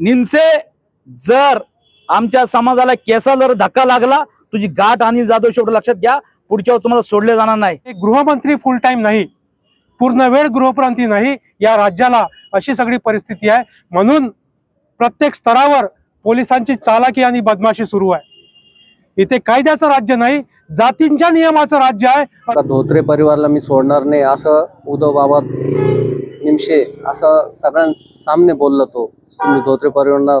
निमसे जर आमच्या समाजाला केसा जर धक्का लागला तुझी गाठ आणि जाधव शेवट लक्षात घ्या पुढच्या वेळी तुम्हाला सोडले जाणार नाही. गृहमंत्री फुल टाइम नाही पूर्ण वेळ गृहप्रांती नाही या राज्याला अशी सगळी परिस्थिती आहे. म्हणून प्रत्येक स्तरावर पोलिसांची चालाकी आणि बदमाशी सुरू आहे. इथे कायद्याचं राज्य नाही जातींच्या नियमाचं राज्य आहे. का धोत्रे परिवाराला मी सोडणार नाही असं उद्धव बाबा निमशे असं सगळ्यांसामने बोललो तो. मी धोत्रे परिवारांना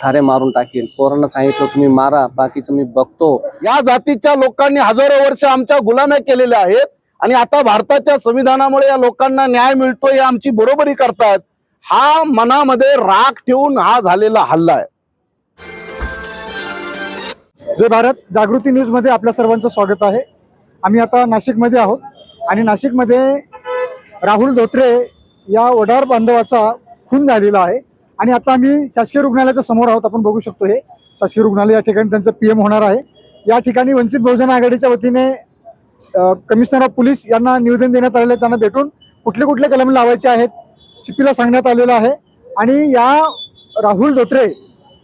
ठारे मारून टाकील पोरांना सांगितलं तुम्ही मारा बाकीचं मी बघतो. या जातीच्या लोकांनी हजारो वर्ष आमच्या गुलाम्या केलेल्या आहेत आणि आता भारताच्या संविधानामुळे या लोकांना न्याय मिळतो हे आमची बरोबरी करतात हा मनामध्ये राग ठेवून हा झालेला हल्ला आहे. जय भारत. जागृती न्यूजमध्ये आपल्या सर्वांचं स्वागत आहे. आम्ही आता नाशिकमध्ये आहोत आणि नाशिकमध्ये राहुल धोत्रे या वडार बांधवाचा खून झालेला आहे. आणि आता आम्ही शासकीय रुग्णालयाच्या समोर आहोत. आपण बघू शकतो हे. शासकीय रुग्णालय या ठिकाणी त्यांचं पी एम होणार आहे. या ठिकाणी वंचित बहुजन आघाडीच्या वतीने कमिशनर ऑफ पोलीस यांना निवेदन देण्यात आलेलं आहे. त्यांना भेटून कुठले कुठले कलम लावायचे आहेत सीपीला सांगण्यात आलेलं आहे. आणि या राहुल धोत्रे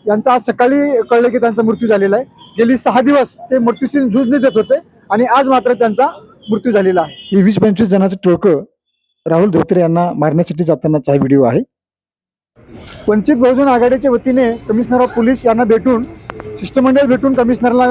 यांचं आज सकाळी कळलं की त्यांचा मृत्यू झालेला आहे. गेली सहा दिवस ते मृत्यूशी झुजणी देत होते आणि आज मात्र त्यांचा मृत्यू झालेला आहे. हे वीस पंचवीस जणांचं टोळकं राहुल धोत्रे यांना मारण्यासाठी जातानाचा हा व्हिडिओ आहे. वंचित बहुजन आघाडीच्या वतीने कमिशनर ऑफ पोलीस यांना भेटून शिष्टमंडळ भेटून कमिशनरला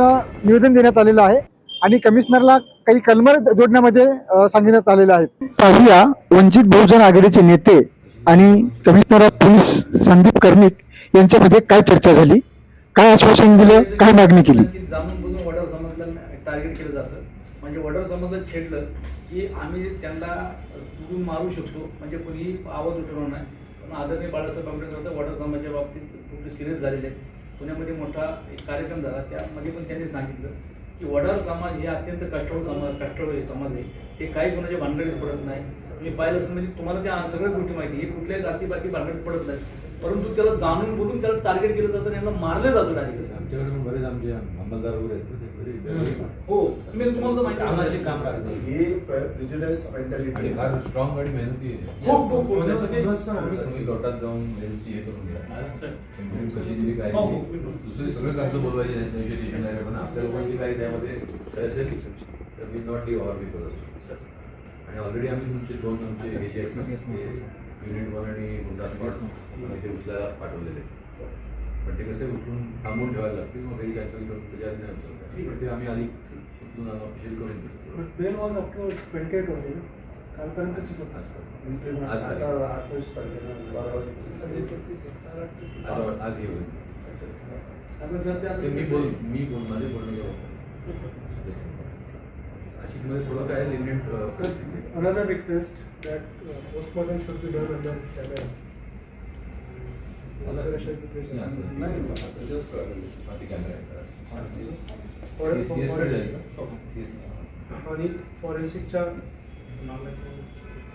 निवेदन देण्यात आलेलं आहे आणि कमिशनरला काही कलमर जोडण्यामध्ये सांगण्यात आलेलं आहे. पाहूया वंचित बहुजन आघाडीचे नेते आणि commissioner of police Sandeep Karnik यांच्यामध्ये काय चर्चा झाली? काय आश्वासन दिलं? काय मागणी केली? की टार्गेट केलं जातं. म्हणजे वडार समाजात छेडलं की आम्ही त्यांना मारू शकतो. म्हणजे कोणीही आवाज उठवणार नाही. पण आदरणीय बाळासाहेब आंबेडकर होते वडार समाजाच्या बाबतीत खूप सिरियस झालेले आहेत. पुण्यामध्ये मोठा एक कार्यक्रम झाला. त्यामध्ये पण त्यांनी सांगितलं की वडार समाज हे अत्यंत कष्टाळू समाज कष्टाळू समाज आहे. ते काही कोणाच्या भानगडीत पडत नाही. मी पाहिलं असं म्हणजे तुम्हाला त्या सगळ्या गोष्टी माहिती आहे. हे कुठल्याही जाती बाकी भानगडीत पडत नाही. परंतु त्याला जाणून बोलून त्याला टार्गेट केलं जातं आणि यांना मारलं जातं डायरेक्ट आमच्याकडे पण बरेच आमचे अंमलदार वगैरे आहेत हो. मी तुम्हाला माहिती कामाशी. काम करते ही मेंटॅलिटी फार स्ट्रॉंग आणि मेहनती आहे. खूप खूप तुम्ही लोटात जाऊन त्यांची हे करून घ्या. कशी दिली काय हो, हो. दिली. दुसरे सगळं चांगलं बोलवायचे पण आपल्या लोकांची काही त्यामध्ये नॉट लिव्ह आवर पीपल आणि ऑलरेडी आम्ही तुमचे दोन आमचे हे जे आहेत युनिट वन आणि गुंडा स्पॉट इथे उचलायला पाठवलेले. पण ते कसे उचलून थांबवून ठेवायला लागतील मग काही कॅन्सल करून त्याच्यात नाही उचलत पण ते आम्ही आधी उचलून ऑफिशियल करून देतो. Bail was two twenty eight only कालपर्यंतच आज आज हे होईल. ते ते मी बोल? मी बोल माझे बोलणं नाशिकमध्ये थोडं काय limit Another request that uh, postmortem should be done under camera. Officer should be present. नाही जस्ट For- for- कॅमेरा आणि फॉरेन्सिकच्या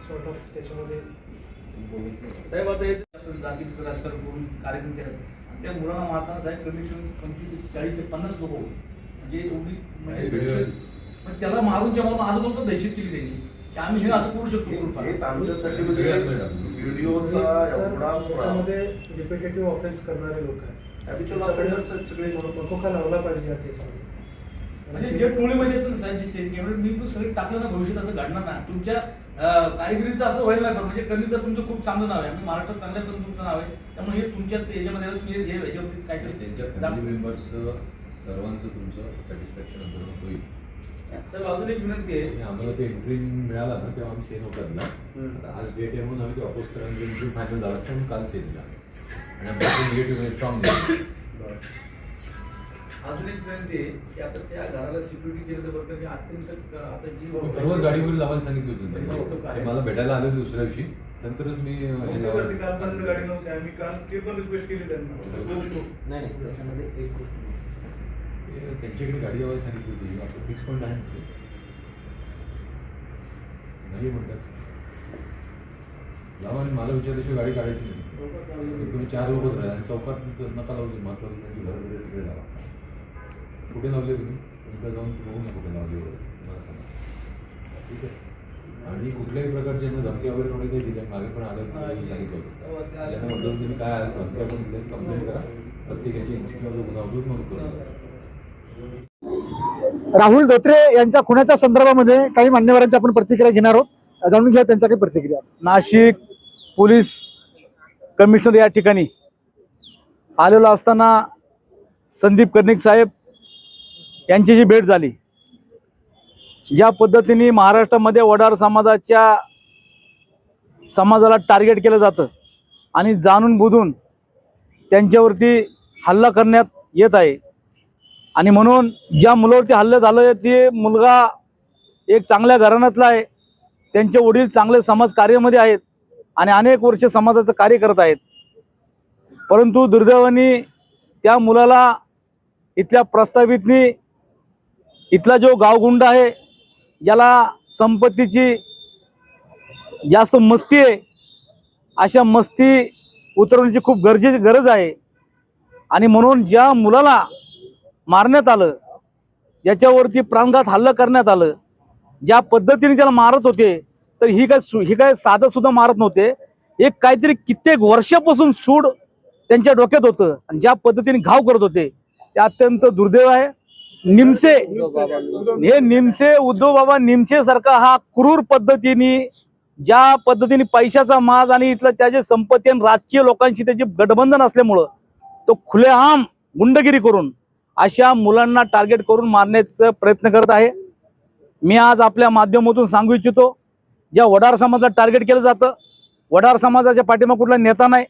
सॉर्ट ऑफ त्याच्यामध्ये साहेब आता हे आपण जातीचं राजकारण करून कार्यक्रम केला. आणि त्या मुलांना मारताना साहेब कमीत कमी चाळीस ते पन्नास लोक होते. म्हणजे एवढी म्हणजे पण त्याला मारून जेव्हा आज बोलतो दहशत केली त्यांनी की आम्ही हे असं करू शकतो हेच. आमच्यासाठी सगळ्यात म्हणजे. व्हिडिओचा एवढा रिपिटेटिव्ह ऑफेन्स करणारे लोक आहेत. सगळे. मकोका लावला पाहिजे या केसमध्ये. म्हणजे जे टोळीमध्ये येतात ना साहेब जे सेल कॅमेरे मी सगळे टाकलं ना भविष्यात असं घडणार ना तुमच्या कारिगिरीचं असं व्हायला नाही पाहिजे. म्हणजे कलीचं तुमचं खूप चांगलं नाव आहे. आम्ही महाराष्ट्रात चांगल्या पण तुमचं नाव आहे. त्यामुळे हे तुमच्या याच्यामध्ये तुम्ही हे याच्यावरती काय त्यांच्या फॅमिली मेंबर्सचं सर्वांचं तुमचं सॅटिस्फॅक्शन होईल. अजून एक विनंती आहे. आम्हाला ते एंट्री मिळाला ना तेव्हा आम्ही होतात ना. आज डेट आहे म्हणून आम्ही ते ऑपोज करायला एंट्री फायनल झाला असता म्हणून काल सेन दिला आणि आमच्या निगेटिव्ह स्ट्रॉंग अजून एक विनंती आहे की आता त्या घराला सिक्युरिटी केलं तर बरं का, अत्यंत आता जी बरोबर गाडीवर लावायला सांगितलं होतं हो? ते मला भेटायला आले दुसऱ्या दिवशी. नंतरच मी हे. कालपर्यंत गाडी नव्हती आम्ही काल ते पण रिक्वेस्ट केली त्यांना. नाही त्याच्यामध्ये एक गोष्ट ते त्यांच्याकडे गाडी लावायला सांगितली होती. आपलं फिक्स पॉईंट आहे ते. नाही म्हणतात. लावा आणि मला विचारल्याशिवाय गाडी काढायची नाही. तुम्ही चार लोकच राहा आणि चौकात नका लावू महत्वाचं नाही घर वगैरे तिकडे लावा. कुठे लावले तुम्ही? तुमच्या जाऊन बघू ना कुठे लावले वगैरे. मला सांगा. ठीक आहे. आणि कुठल्याही प्रकारचे धमकी वगैरे कोणी काही दिल्या मागे पण आलं तुम्ही सांगितलं होतं. याचा म्हटलं तुम्ही काय धमक्या कोणी दिल्या कंप्लेंट करा. प्रत्येकाची इन्सिडेंट गुन्हा उद्योग नोंद करून. राहुल धोत्रे यांच्या खुनाच्या संदर्भामध्ये काही मान्यवरांची आपण प्रतिक्रिया घेणार आहोत. जाणून घ्या त्यांच्या काही प्रतिक्रिया. नाशिक पोलीस कमिशनर या ठिकाणी आलेलो असताना संदीप कर्णिक साहेब यांची जी भेट झाली ज्या पद्धतीने महाराष्ट्रामध्ये वडार समाजाच्या समाजाला टार्गेट केलं जातं आणि जाणून बुधून त्यांच्यावरती हल्ला करण्यात येत आहे. आणि म्हणून ज्या मुलावरती हल्लं झालं ते मुलगा एक चांगल्या घराण्यातला आहे. त्यांचे वडील चांगले समाज कार्यामध्ये आहेत आणि अनेक वर्ष समाजाचं कार्य करत आहेत. परंतु दुर्दैवाने त्या मुलाला इथल्या प्रस्तावितनी इथला जो गावगुंड आहे ज्याला संपत्तीची जास्त मस्ती आहे अशा मस्ती उतरवण्याची खूप गरजेची गरज आहे. आणि म्हणून ज्या मुलाला मारण्यात आलं. याच्यावरती प्राणघात हल्ला करण्यात आलं. ज्या पद्धतीने त्याला मारत होते तर ही काय ही काय साधं सुद्धा मारत नव्हते. एक काहीतरी कित्येक वर्षापासून सूड त्यांच्या डोक्यात होतं आणि ज्या पद्धतीने घाव करत होते ते अत्यंत दुर्दैव आहे. निमसे हे निमसे उद्धव बाबा निमसे सारखा हा क्रूर पद्धतीने ज्या पद्धतीने पैशाचा माज आणि इथलं त्याचे संपत्ती आणि राजकीय लोकांशी त्याचे गठबंधन असल्यामुळं तो खुलेआम गुंडगिरी करून अशा मुलांना टार्गेट करून मारण्याचा प्रयत्न करत आहे. मी आज आपल्या माध्यमातून सांगू इच्छितो ज्या वडार समाजाला टार्गेट केलं जातं वडार समाजाच्या पाठीमा कुठला नेता नाही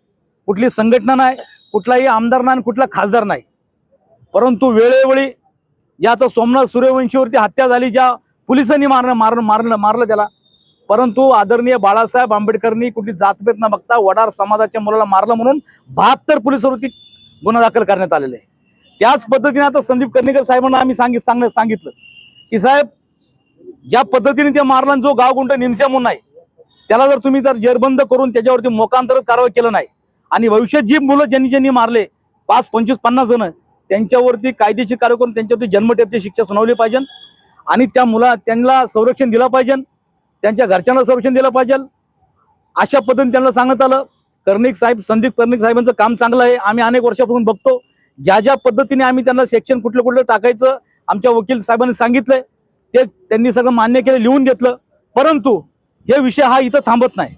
कुठली संघटना नाही कुठलाही आमदार नाही आणि कुठला खासदार नाही. परंतु वेळोवेळी ज्या आता सोमनाथ सूर्यवंशीवरती हत्या झाली ज्या पोलिसांनी मारणं मारणं मारलं मारलं त्याला परंतु आदरणीय बाळासाहेब आंबेडकरनी कुठली जातभेद न बघता वडार समाजाच्या मुलाला मारलं म्हणून बहात्तर पोलिसांवरती गुन्हा दाखल करण्यात आलेले आहे. त्याच पद्धतीने आता संदीप कर्णिकर साहेबांना आम्ही सांगित सांगण्यास सांगितलं की साहेब ज्या पद्धतीने त्या मारला जो गावगुंड निमस्या म्हणून आहे त्याला जर तुम्ही जर जेरबंद करून त्याच्यावरती मोकांतरच कारवाई केलं नाही आणि भविष्यात जी मुलं ज्यांनी ज्यांनी मारले पाच पंचवीस पन्नास जण त्यांच्यावरती कायदेशीर कार्य करून त्यांच्यावरती जन्मठेपची शिक्षा सुनावली पाहिजे आणि त्या मुला त्यांना संरक्षण दिलं पाहिजे त्यांच्या घरच्यांना संरक्षण दिलं पाहिजे. अशा पद्धतीने त्यांना सांगत आलं. कर्णिक साहेब संदीप कर्णिक साहेबांचं काम चांगलं आहे. आम्ही अनेक वर्षापासून बघतो. ज्या ज्या पद्धतीने आम्ही त्यांना सेक्शन कुठलं कुठलं टाकायचं आमच्या वकील साहेबांनी सांगितलंय ते त्यांनी सगळं मान्य केलं लिहून घेतलं. परंतु हे विषय हा इथं थांबत नाही.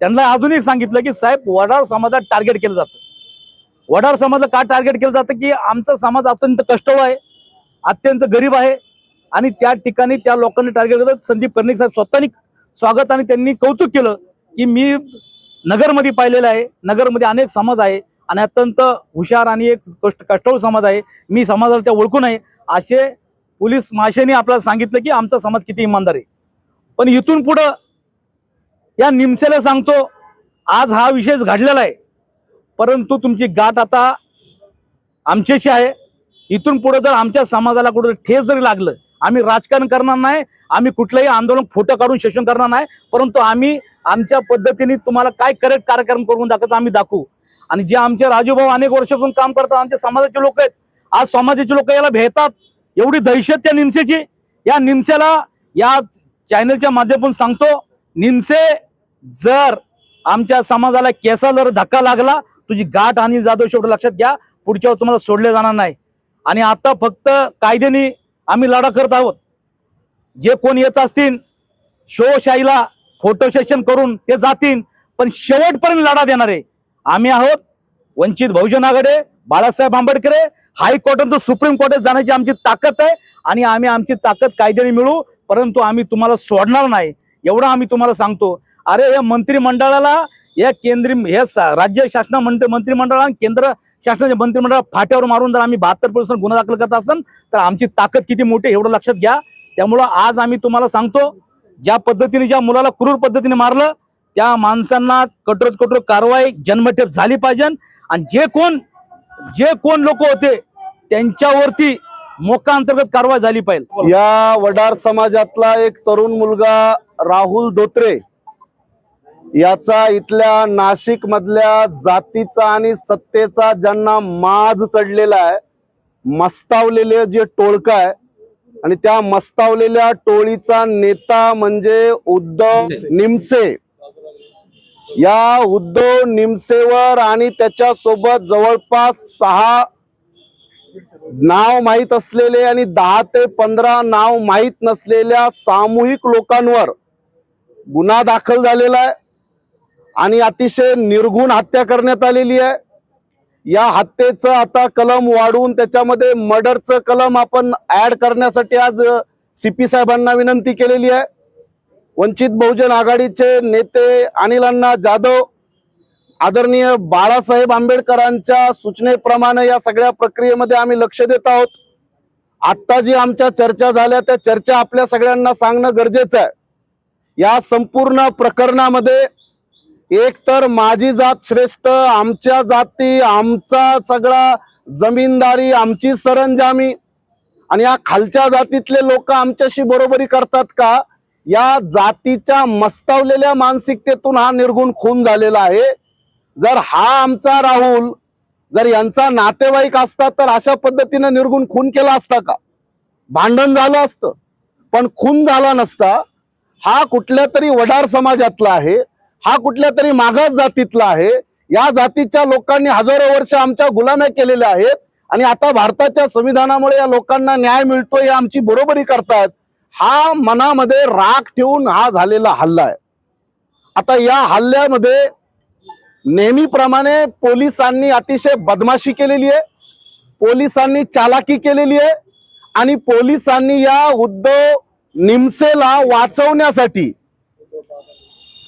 त्यांना अजून एक सांगितलं की साहेब वडार समाजात टार्गेट केलं जातं. वडार समाजाला का टार्गेट केलं जातं? की आमचा समाज अत्यंत कष्टळ आहे अत्यंत गरीब आहे आणि त्या ठिकाणी त्या लोकांनी टार्गेट केलं. संदीप कर्णिक साहेब स्वतःनी स्वागत आणि त्यांनी कौतुक केलं की मी नगरमध्ये पाहिलेलं आहे. नगरमध्ये अनेक समाज आहे. आणि अत्यंत हुशार आणि एक कष्ट कष्टाळू समाज आहे. मी समाजाला त्या ओळखून आहे असे पोलीस महाशयाने आपल्याला सांगितलं की आमचा समाज किती इमानदार आहे. पण इथून पुढं या निमसेला सांगतो आज हा विषय घडलेला आहे. परंतु तुमची गाठ आता आमच्याशी आहे. इथून पुढे जर आमच्या समाजाला कुठं ठेस जरी लागलं आम्ही राजकारण करणार नाही. आम्ही कुठलंही आंदोलन फोटो काढून शोषण करणार नाही. परंतु आम्ही आमच्या पद्धतीने तुम्हाला काय करेक्ट कार्यक्रम करून दाखवायचं आम्ही दाखवू. आणि जे आमचे राजूभाऊ अनेक वर्षापासून काम करतात आमच्या समाजाचे लोक आहेत. आज समाजाचे लोक याला भेटतात. एवढी दहशत त्या निमसेची. या निमसेला या चॅनलच्या माध्यमातून सांगतो निमसे जर आमच्या समाजाला केसा जर धक्का लागला तुझी गाठ आणि जाधव शेवट लक्षात घ्या पुढच्या तुम्हाला सोडले जाणार नाही. आणि आता फक्त कायद्याने आम्ही लढा करत आहोत. जे कोण येत असतील शोशाहीला फोटो सेशन करून ते जातील पण शेवटपर्यंत लढा देणार आहे आम्ही आहोत. वंचित बहुजन आघाडी बाळासाहेब आंबेडकरे हायकोर्टातून सुप्रीम कोर्टात जाण्याची आमची ताकद आहे आणि आम्ही आमची ताकद कायद्याने मिळू परंतु आम्ही तुम्हाला सोडणार नाही एवढं आम्ही तुम्हाला सांगतो. अरे या मंत्रिमंडळाला या केंद्रीय हे सा- राज्य शासन मंत्री मंत्रिमंडळाला आणि केंद्र शासनाच्या मंत्रिमंडळाला फाट्यावर मारून जर आम्ही बहात्तर पोलिसांवर गुन्हा दाखल करत असाल तर आमची ताकद किती मोठी एवढं लक्षात घ्या. त्यामुळं आज आम्ही तुम्हाला सांगतो ज्या पद्धतीने ज्या मुलाला क्रूर पद्धतीने मारलं त्या माणसांना कठोर कठोर कारवाई जन्मठेप झाली पाहिजे. आणि जे कोण जे कोण लोक होते त्यांच्यावरती मोका अंतर्गत कारवाई झाली पाहिजे. या वडार समाजातला एक तरुण मुलगा राहुल धोत्रे याचा इथल्या नाशिक मधल्या जातीचा आणि सत्तेचा ज्यांना माज चढलेला आहे मस्तावलेले जे टोळक आहे आणि त्या मस्तावलेल्या टोळीचा नेता म्हणजे उद्धव निमसे. या उद्धव निमसेवर आणि त्याच्यासोबत जवळपास सहा नाव माहीत असलेले आणि दहा ते पंधरा नाव माहीत नसलेल्या सामूहिक लोकांवर गुन्हा दाखल झालेला आहे आणि अतिशय निर्घुण हत्या करण्यात आलेली आहे. या हत्येचं आता कलम वाढवून त्याच्यामध्ये मर्डरचं कलम आपण ऍड करण्यासाठी आज सीपी साहेबांना विनंती केलेली आहे. वंचित बहुजन आघाडीचे नेते अनिल अण्णा जाधव आदरणीय बाळासाहेब आंबेडकरांच्या सूचनेप्रमाणे या सगळ्या प्रक्रियेमध्ये आम्ही लक्ष देत आहोत. आत्ता जी आमच्या चर्चा झाल्या त्या चर्चा आपल्या सगळ्यांना सांगणं गरजेचं आहे. या संपूर्ण प्रकरणामध्ये एक तर माझी जात श्रेष्ठ आमच्या जाती आमचा सगळा जमीनदारी आमची सरंजामी आणि या खालच्या जातीतले लोक आमच्याशी बरोबरी करतात का? या जातीच्या मस्तावलेल्या मानसिकतेतून हा निर्गुण खून झालेला आहे. जर हा आमचा राहुल जर यांचा नातेवाईक असता तर अशा पद्धतीने निर्गुण खून केला असता का? भांडण झालं असतं पण खून झाला नसता. हा कुठल्या तरी वडार समाजातला आहे हा कुठल्या तरी मागास जातीतला आहे. या जातीच्या लोकांनी हजारो वर्ष आमच्या गुलाम्या केलेल्या आहेत आणि आता भारताच्या संविधानामुळे या लोकांना न्याय मिळतोय हे आमची बरोबरी करतात हा मनामध्ये राग ठेवून हा झालेला हल्ला आहे. आता या हल्ल्यामध्ये नेहमीप्रमाणे पोलिसांनी अतिशय बदमाशी केलेली आहे. पोलिसांनी चालाकी केलेली आहे. आणि पोलिसांनी या उद्धव निमसेला वाचवण्यासाठी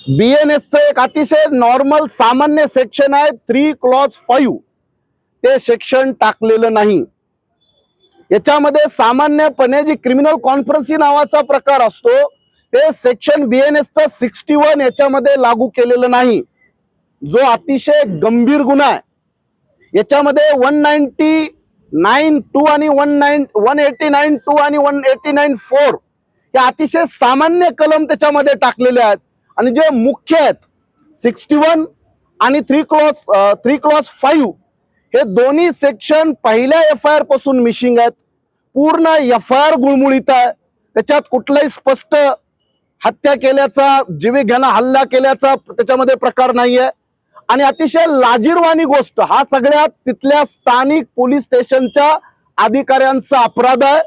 बीएनएसचं एक अतिशय नॉर्मल सामान्य सेक्शन आहे थ्री क्लॉज फाईव्ह ते सेक्शन टाकलेलं नाही. याच्यामध्ये सामान्यपणे जी क्रिमिनल कॉन्फरन्सी नावाचा प्रकार असतो ते सेक्शन बी एन एसचं सिक्स्टी वन याच्यामध्ये लागू केलेलं नाही. जो अतिशय गंभीर गुन्हा आहे. याच्यामध्ये वन नाईन्टी नाईन टू आणि one nine one eighty nine two आणि वन एटी नाईन फोर हे अतिशय सामान्य कलम त्याच्यामध्ये टाकलेले आहेत. आणि जे मुख्य आहेत सिक्स्टी वन आणि three clause three clause five हे दोन्ही सेक्शन पहिल्या एफ आय आरपासून मिशिंग आहेत. पूर्ण एफ आय आर गुळमुळीत आहे. त्याच्यात कुठलाही स्पष्ट हत्या केल्याचा जीविघेणा हल्ला केल्याचा त्याच्यामध्ये प्रकार नाहीये. आणि अतिशय लाजीरवाणी गोष्ट हा सगळ्यात तिथल्या स्थानिक पोलीस स्टेशनच्या अधिकाऱ्यांचा अपराध आहे.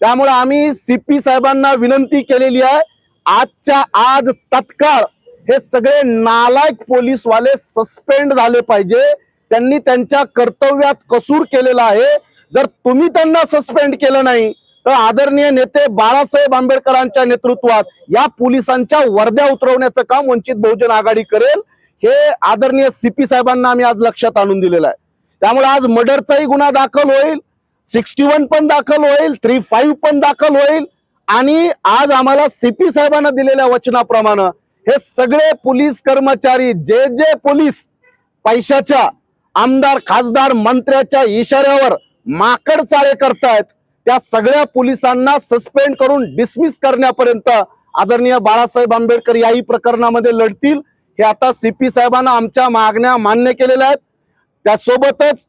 त्यामुळे आम्ही सीपी साहेबांना विनंती केलेली आहे आजच्या आज तत्काळ हे सगळे नालायक पोलीसवाले सस्पेंड झाले पाहिजे. त्यांनी त्यांच्या कर्तव्यात कसूर केलेला आहे. जर तुम्ही त्यांना सस्पेंड केलं नाही तर आदरणीय नेते बाळासाहेब आंबेडकरांच्या नेतृत्वात या पोलिसांच्या वर्द्या उतरवण्याचं काम वंचित बहुजन आघाडी करेल हे आदरणीय सीपी साहेबांना आम्ही आज लक्षात आणून दिलेलं आहे. त्यामुळे आज मर्डरचाही गुन्हा दाखल होईल सिक्स्टी वन पण दाखल होईल थ्री फाईव्ह पण दाखल होईल आणि आज आम्हाला सीपी साहेबांना दिलेल्या वचनाप्रमाणे हे सगळे पोलीस कर्मचारी जे जे पोलीस पैशाच्या आमदार खासदार मंत्र्याच्या इशाऱ्यावर माकड चाळे करतायत. त्या सगळ्या पोलिसांना सस्पेंड करून डिसमिस करण्यापर्यंत आदरणीय बाळासाहेब आंबेडकर याही प्रकरणामध्ये लढतील. हे आता सीपी साहेबांना आमच्या मागण्या मान्य केलेल्या आहेत. त्यासोबतच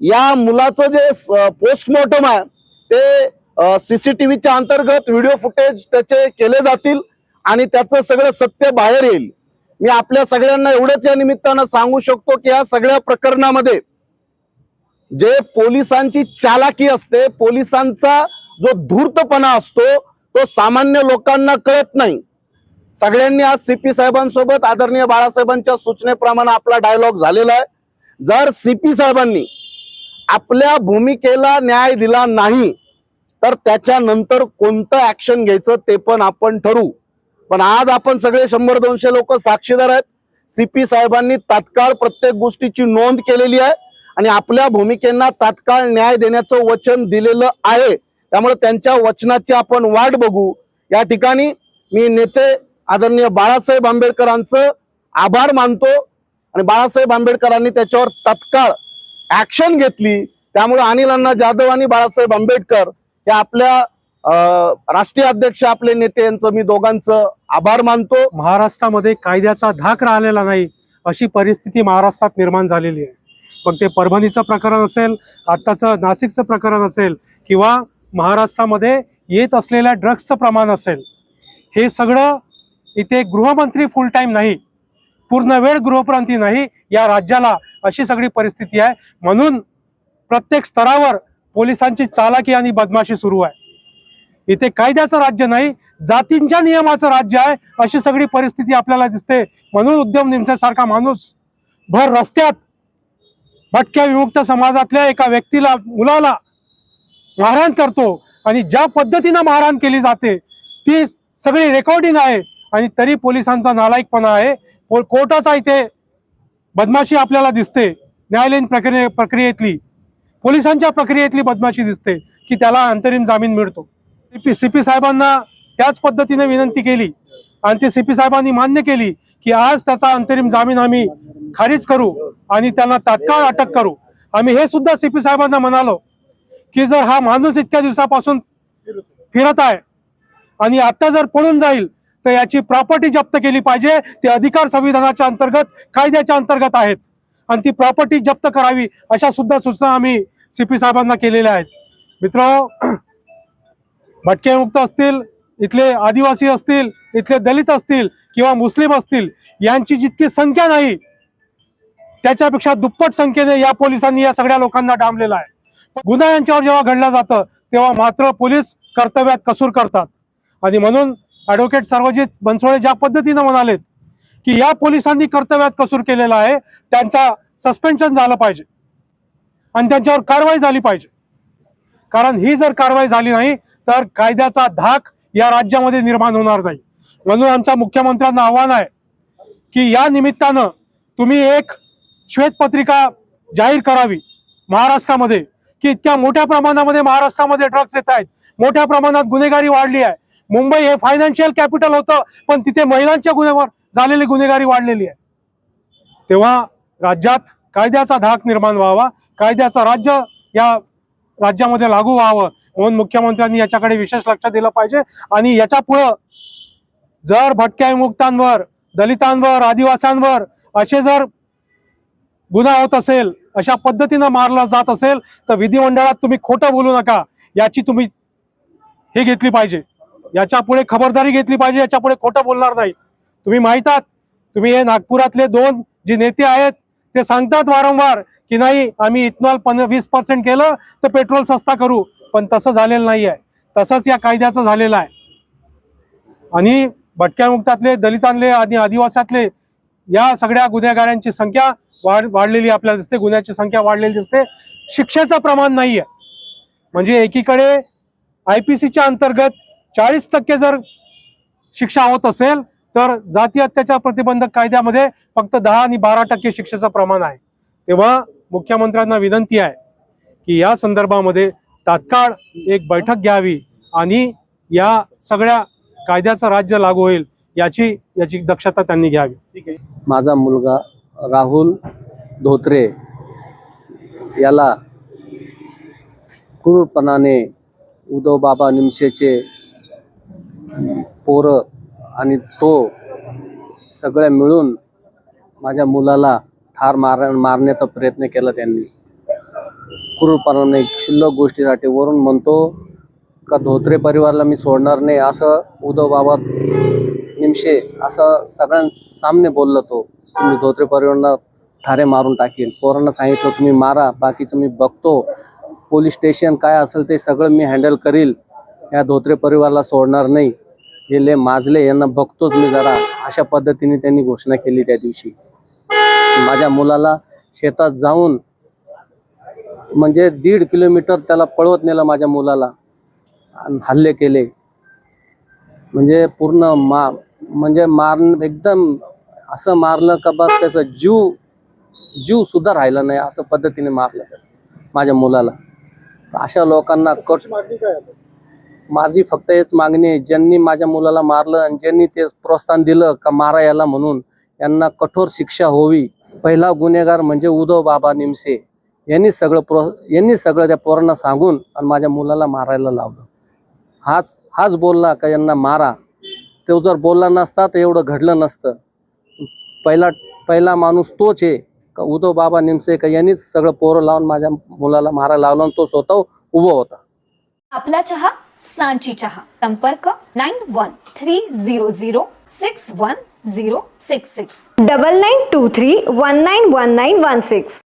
या मुलाचं जे पोस्टमॉर्टम आहे ते सीसीटीव्हीच्या अंतर्गत व्हिडिओ फुटेज त्याचे केले जातील आणि त्याचं सगळं सत्य बाहेर येईल. मी आपल्या सगळ्यांना एवढंच या निमित्तानं सांगू शकतो की या सगळ्या प्रकरणामध्ये जे पोलिसांची चालाकी असते पोलिसांचा जो धूर्तपणा असतो तो सामान्य लोकांना कळत नाही. सगळ्यांनी आज सीपी साहेबांसोबत आदरणीय बाळासाहेबांच्या सूचनेप्रमाणे आपला डायलॉग झालेला आहे. जर सीपी साहेबांनी आपल्या भूमिकेला न्याय दिला नाही तर त्याच्यानंतर कोणतं ऍक्शन घ्यायचं ते पण आपण ठरवू. पण आज आपण सगळे शंभर दोनशे लोक साक्षीदार आहेत. सीपी साहेबांनी तात्काळ प्रत्येक गोष्टीची नोंद केलेली आहे. आणि आपल्या भूमिकेंना तात्काळ न्याय देण्याचं वचन दिलेलं आहे. त्यामुळे त्यांच्या वचनाची आपण वाट बघू. या ठिकाणी मी नेते आदरणीय बाळासाहेब आंबेडकरांचं आभार मानतो. आणि बाळासाहेब आंबेडकरांनी त्याच्यावर तत्काळ ऍक्शन घेतली. त्यामुळे अनिल अण्णा जाधव आणि बाळासाहेब आंबेडकर हे आपल्या राष्ट्रीय अध्यक्ष आपले नेते यांचं मी दोघांचं आभार मानतो. महाराष्ट्रामध्ये कायद्याचा धाक राहिलेला नाही अशी परिस्थिती महाराष्ट्रात निर्माण झालेली आहे. मग ते परभणीचं प्रकरण असेल आत्ताचं नाशिकचं प्रकरण असेल किंवा महाराष्ट्रामध्ये येत असलेल्या ड्रग्सचं प्रमाण असेल हे सगळं इथे गृहमंत्री फुल टाईम नाही. पूर्ण वेळ गृहप्रांती नाही या राज्याला अशी सगळी परिस्थिती आहे. म्हणून प्रत्येक स्तरावर पोलिसांची चालाकी आणि बदमाशी सुरू आहे. इथे कायद्याचं राज्य नाही जातींच्या नियमाचं राज्य आहे अशी सगळी परिस्थिती आपल्याला दिसते. म्हणून उद्यम निमसेसारखा माणूस भर रस्त्यात भटक्या विमुक्त समाजातल्या एका व्यक्तीला मुलाला मारहाण करतो आणि ज्या पद्धतीनं मारहाण केली जाते ती सगळी रेकॉर्डिंग आहे आणि तरी पोलिसांचा नालायकपणा आहे. कोर्टाचा इथे बदमाशी आपल्याला दिसते. न्यायालयीन प्रक्रिये प्रक्रियेतली पोलिसांच्या प्रक्रियेतली बदमाशी दिसते की त्याला अंतरिम जामीन मिळतो. सीपी सीपी साहेबांना त्याच पद्धतीने विनंती केली आणि ते सीपी साहेबांनी मान्य केली की आज त्याचा अंतरिम जामीन आम्ही खारीज करू. आणि त्यांना तात्काळ अटक करू. आम्ही हे सुद्धा सीपी साहेबांना म्हणालो की जर हा माणूस इतक्या दिवसापासून फिरत आहे आणि आता जर पळून जाईल तर याची प्रॉपर्टी जप्त केली पाहिजे. ते अधिकार संविधानाच्या अंतर्गत कायद्याच्या अंतर्गत आहेत. आणि ती प्रॉपर्टी जप्त करावी अशा सुद्धा सूचना आम्ही सीपी साहेबांना केलेल्या आहेत. मित्र भटकेमुक्त असतील इथले आदिवासी असतील इथले दलित असतील किंवा मुस्लिम असतील यांची जितकी संख्या नाही त्याच्यापेक्षा दुप्पट संख्येने या पोलिसांनी या सगळ्या लोकांना डांबलेला आहे. गुन्हा यांच्यावर जेव्हा घडला जातं तेव्हा मात्र पोलीस कर्तव्यात कसूर करतात. आणि म्हणून ॲडव्होकेट सर्वजित बनसोळे ज्या पद्धतीनं म्हणालेत की या पोलिसांनी कर्तव्यात कसूर केलेला आहे त्यांचा सस्पेन्शन झालं पाहिजे. आणि त्यांच्यावर कारवाई झाली पाहिजे. कारण ही जर कारवाई झाली नाही तर कायद्याचा धाक या राज्यामध्ये निर्माण होणार नाही. म्हणून आमचा मुख्यमंत्र्यांना आव्हान आहे की या निमित्तानं तुम्ही एक श्वेतपत्रिका जाहीर करावी. महाराष्ट्रामध्ये की इतक्या मोठ्या प्रमाणामध्ये महाराष्ट्रामध्ये ड्रग्ज येत आहेत. मोठ्या प्रमाणात गुन्हेगारी वाढली आहे. मुंबई हे फायनान्शियल कॅपिटल होतं पण तिथे महिलांच्या गुन्ह्यावर झालेली गुन्हेगारी वाढलेली आहे. तेव्हा राज्यात कायद्याचा धाक निर्माण व्हावा कायद्याचं राज्य या राज्यामध्ये लागू व्हावं म्हणून मुख्यमंत्र्यांनी याच्याकडे विशेष लक्ष दिलं पाहिजे. आणि याच्या पुढं जर भटक्या विमुक्तांवर दलितांवर आदिवासांवर असे जर गुन्हा होत असेल अशा पद्धतीनं मारला जात असेल तर विधिमंडळात तुम्ही खोटं बोलू नका. याची तुम्ही हे घेतली पाहिजे. याच्यापुढे खबरदारी घेतली पाहिजे याच्यापुढे खोटं बोलणार नाही. तुम्ही माहीत आहात? तुम्ही हे नागपुरातले दोन जे नेते आहेत ते सांगतात वारंवार की नाही आम्ही इथनॉल पंधरा वीस पर्सेंट केलं तर पेट्रोल सस्ता करू. पण तसं झालेलं नाही आहे तसंच या कायद्याचं झालेलं आहे. आणि भटक्यामुक्तातले दलितांतले आणि आदिवासातले या सगळ्या गुन्हेगारांची संख्या वाढ वाढलेली आपल्याला दिसते गुन्ह्याची संख्या वाढलेली दिसते. शिक्षेचं प्रमाण नाही आहे म्हणजे एकीकडे आय पी सीच्या अंतर्गत चाळीस टक्के जर शिक्षा होत असेल तर जाती अत्याचार प्रतिबंधक कायद्यामध्ये फक्त दहा आणि बारा टक्के शिक्षेचं प्रमाण आहे. तेव्हा मुख्यमंत्र्यांना विनंती आहे की या संदर्भामध्ये तात्काळ एक बैठक घ्यावी आणि या सगळ्या कायद्याचं राज्य लागू होईल याची याची दक्षता त्यांनी घ्यावी. ठीक आहे माझा मुलगा राहुल धोत्रे याला क्रूरपणाने उद्धव बाबा निमशेचे पोरं आणि तो सगळ्या मिळून माझ्या मुलाला ठार मार मारण्याचा प्रयत्न केला त्यांनी. क्रूरपणाने शिल्लक गोष्टीसाठी वरून म्हणतो का धोत्रे परिवाराला मी सोडणार नाही? असं उद्धव बाबा असं सगळ्यांसामने बोललो तो की मी धोत्रे परिवारांना ठारे मारून टाकीन. पोरांना सांगितलं तुम्ही मारा बाकीचं मी बघतो. पोलीस स्टेशन काय असेल ते सगळं मी हँडल करील. या धोत्रे परिवाराला सोडणार नाही. हे ले माजले यांना बघतोच मी जरा. अशा पद्धतीने त्यांनी घोषणा केली त्या दिवशी. माझ्या मुलाला शेतात जाऊन म्हणजे दीड किलोमीटर त्याला पळवत नेलं माझ्या मुलाला. हल्ले केले. म्हणजे पूर्ण मा म्हणजे मार एकदम असं मारलं का बस त्याचा जीव जीव सुद्धा राहिला नाही असं पद्धतीने मारलं त्याला माझ्या मुलाला. अशा लोकांना कट माझी फक्त हेच मागणी आहे ज्यांनी माझ्या मुलाला मारलं आणि ज्यांनी ते प्रोत्साहन दिलं का मारा याला म्हणून यांना कठोर शिक्षा होवी. पहिला गुन्हेगार म्हणजे उद्धव बाबा निमसे. यांनी सगळं प्रो यांनी सगळं त्या पोरांना सांगून आणि माझ्या मुलाला मारायला लावलं. हाच हाच बोलला का यांना मारा. तो जर बोलला नसता तर एवढं घडलं नसतं पहिला पहिला माणूस तोच आहे का उद्धव बाबा निमसे का यांनीच सगळं पोरं लावून माझ्या मुलाला मारा लावला आणि तो स्वतः उभा होता आपला चहा सांची चहा संपर्क nine one three zero zero six one zero six six double nine two three one nine one nine one six